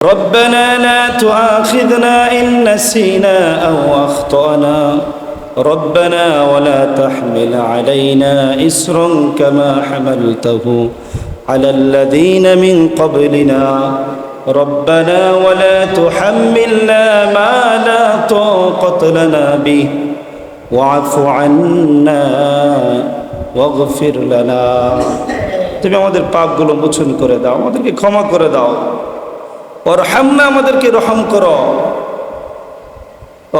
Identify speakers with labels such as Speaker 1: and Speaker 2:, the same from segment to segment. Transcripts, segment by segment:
Speaker 1: ربنا لا تؤاخذنا إن نسينا أو أخطأنا ربنا ولا تحمل علينا إسرا كما حملته على الذين من قبلنا ربنا ولا تحملنا ما لا طاقة لنا به واعف عنا واغفر لنا তুমি আমাদের পাপগুলো মোচন করে দাও আমাদেরকে ক্ষমা করে দাও ওর হামনা আমাদেরকে রহম করো।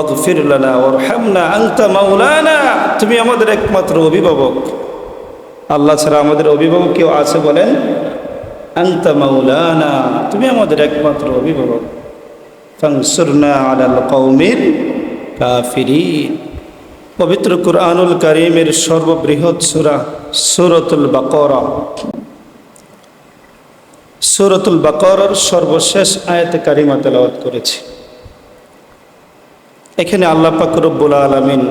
Speaker 1: অগফির লানা ওর হামনা আংতা মাওলানা, তুমি আমাদের একমাত্র অভিভাবক। আল্লাহ ছাড়া আমাদের অভিভাবক কেউ আছে বলেন? আংতা মাওলানা, তুমি আমাদের একমাত্র অভিভাবক। পবিত্র কুরআনুল করিমের সর্ববৃহৎ সুরা সুরতুল বাকরা। সুরতুল বাকরার সর্বশেষ আয়াতে কারিমা তেলাওয়াত করেছি। এখানে আল্লাহ পাক রব্বুল আলমিন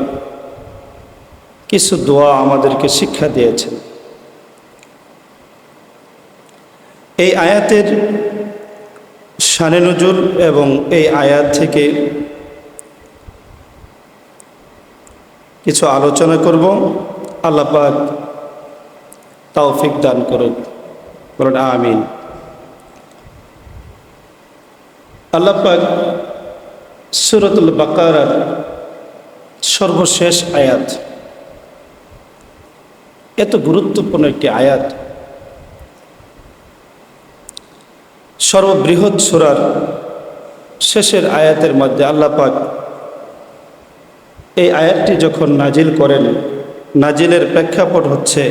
Speaker 1: কিছু দোয়া আমাদেরকে শিক্ষা দিয়েছেন। এই আয়াতের শানে এবং এই আয়াত থেকে কিছু আলোচনা করব। আল্লাহ পাক তৌফিক দান করুন। বলুন, আমিন। আল্লাহ পাক সুরতুল বাকারার সর্বশেষ আয়াত। এত গুরুত্বপূর্ণ একটি আয়াত। সর্ববৃহৎ সুরার শেষের আয়াতের মধ্যে আল্লাপাক এই আয়াতটি যখন নাজিল করেন, নাজিলের প্রেক্ষাপট হচ্ছে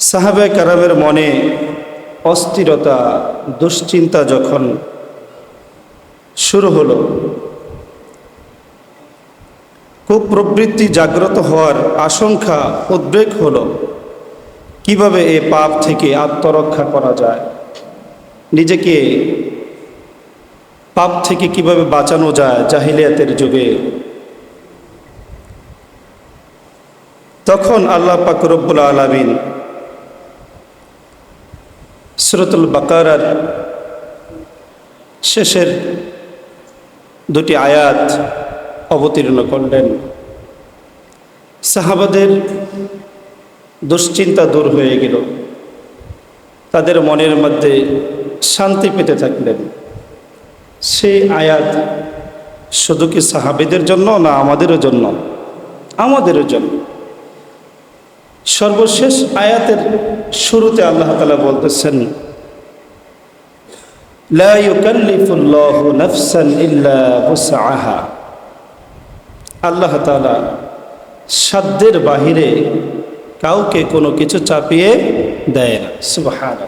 Speaker 1: সাহাবে কারামের মনে অস্থিরতা, দুশ্চিন্তা যখন শুরু হলো। কুপ্রবৃত্তি জাগ্রত হওয়ার আশঙ্কা, উদ্বেগ হল। কীভাবে এ পাপ থেকে আত্মরক্ষা করা যায়? নিজেকে পাপ থেকে কীভাবে বাঁচানো যায় জাহিলিয়াতের যুগে? তখন আল্লাহ পাক রব্বুল আলমিন সুরতুল বাকারার শেষের দুটি আয়াত অবতীর্ণ করলেন। সাহাবাদের দুশ্চিন্তা দূর হয়ে গেল। তাদের মনের মধ্যে শান্তি পেতে থাকলেন। সেই আয়াত শুধু কি সাহাবিদের জন্য না আমাদেরও জন্য? আমাদেরও জন্য। সর্বশেষ আয়াতের শুরুতে আল্লাহ তালা বলতেছেন لا يكلف الله نفسا إلا وسعها আল্লাহ তালা সাধ্যের বাহিরে কাউকে কোনো কিছু চাপিয়ে দেয় না সুবহান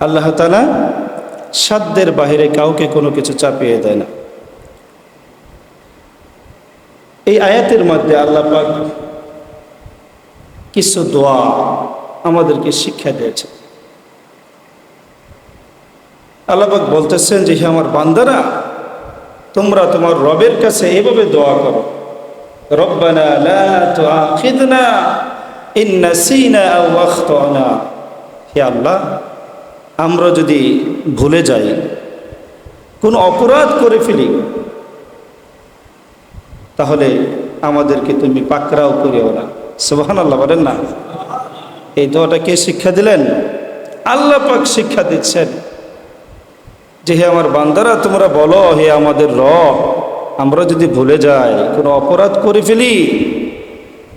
Speaker 1: আল্লাহ তালা সাধ্যের বাহিরে কাউকে কোনো কিছু চাপিয়ে দেয় না এই আয়াতের মধ্যে আল্লাহ পাক কিছু দোয়া আমাদেরকে শিক্ষা দিয়েছে আল্লাহবাক বলতেছেন যে, হে আমার বান্দারা, তোমরা তোমার রবের কাছে এভাবে দোয়া করো। রব্বানা ইন আল্লাহ, আমরা যদি ভুলে যাই, কোন অপরাধ করে ফেলি, তাহলে আমাদেরকে তুমি পাকড়াও করিও না। সুবহান আল্লাহ বলেন না। এই দোয়াটা কে শিক্ষা দিলেন? আল্লাহ পাক শিক্ষা দিচ্ছেন। যে হে আমার বান্দারা তোমরা বলো হে আমাদের রব আমরা যদি ভুলে যাই কোনো অপরাধ করে ফেলি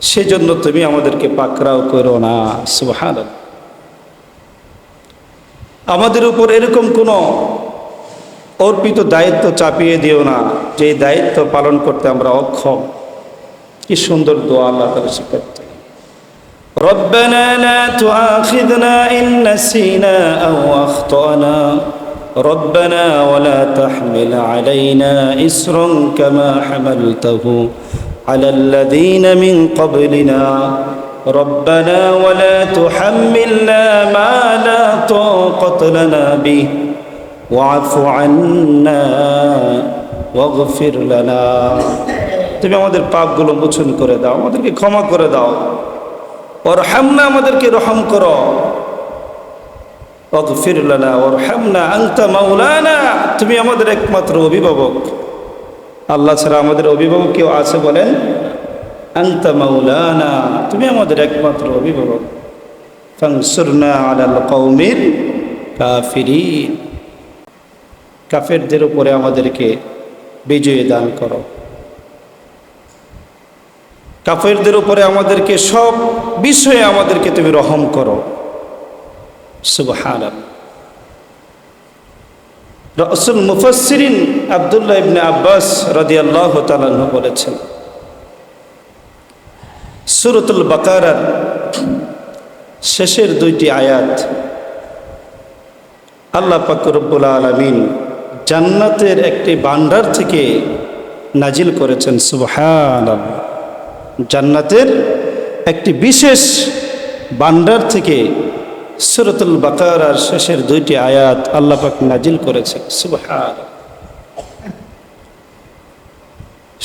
Speaker 1: সেজন্য তুমি আমাদেরকে পাকড়াও করো না সুবহান আমাদের উপর এরকম কোনো অর্পিত দায়িত্ব চাপিয়ে দিও না যে দায়িত্ব পালন করতে আমরা অক্ষম কি সুন্দর দোয়া আল্লাহ তালা শিক্ষার্থী ربنا لا تؤاخذنا إن نسينا أو أخطأنا ربنا ولا تحمل علينا إسرا كما حملته على الذين من قبلنا ربنا ولا تحملنا ما لا طاقة لنا به واعف عنا واغفر لنا তুমি আমাদের পাপগুলো মোচন করে দাও আমাদেরকে ক্ষমা করে দাও ওর হামনা আমাদেরকে রহম করো অগফির লানা ওরহামনা আংতা মাওলানা। তুমি আমাদের একমাত্র অভিভাবক। আল্লাহ ছাড়া আমাদের অভিভাবক কেউ আছে বলেন? আংতা মাওলানা, তুমি আমাদের একমাত্র অভিভাবক। ফাংসুরনা আলাল কৌমির কাফিরিন। কাফেরদের উপরে আমাদেরকে বিজয়ী দান করো। কাফেরদের উপরে আমাদেরকে সব বিষয়ে আমাদেরকে তুমি রহম করো। সুবহান রসুল মুফাসসিরিন আব্দুল্লাহ ইবনে আব্বাস রাদিয়াল্লাহু তাআলা বলেছেন, সূরাতুল বাকারার শেষের দুইটি আয়াত, আল্লাহ পাক রব্বুল আলামিন জান্নাতের একটি বান্ডার থেকে নাজিল করেছেন, সুবহানাল্লাহ। জান্নাতের একটি বিশেষ বান্ডার থেকে সুরতুল বাকারার শেষের দুইটি আয়াত আল্লাহ পাক নাজিল করেছেন সুবহান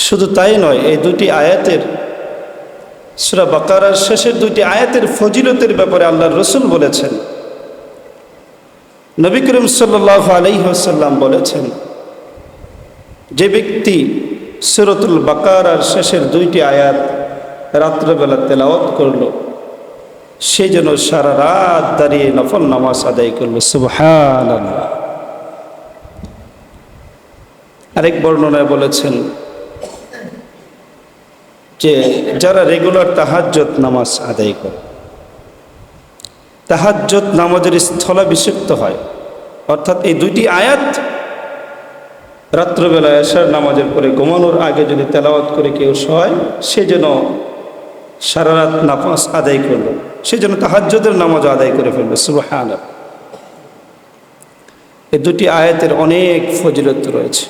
Speaker 1: শুধু তাই নয়, এই দুটি আয়াতের, সুরা বাকারার শেষের দুইটি আয়াতের ফজিলতের ব্যাপারে আল্লাহ রসুল বলেছেন। নবী করিম সাল্লাহ আলাইসাল্লাম বলেছেন, যে ব্যক্তি সুরতুল বাকারার শেষের দুইটি আয়াত রাত্রেবেলা তেলাওয়াত করল সে যেন সারা রাত দাঁড়িয়ে নফল নামাজ আদায় করল সুবহান আরেক বর্ণনায় বলেছেন যে, যারা রেগুলার তাহাজ্জত নামাজ আদায় করে তাহাজ্জত নামাজের স্থলাভিষিক্ত হয়, অর্থাৎ এই দুইটি আয়াত রাত্রবেলা এশার নামাজের পরে ঘুমানোর আগে যদি তেলাওয়াত করে কেউ সয় সে যেন সারা রাত নামাজ আদায় করল। সে যেন তাহাজ্যদের নামাজ আদায় করে ফেলবে সুবাহ এই দুটি আয়াতের অনেক ফজিলত রয়েছে।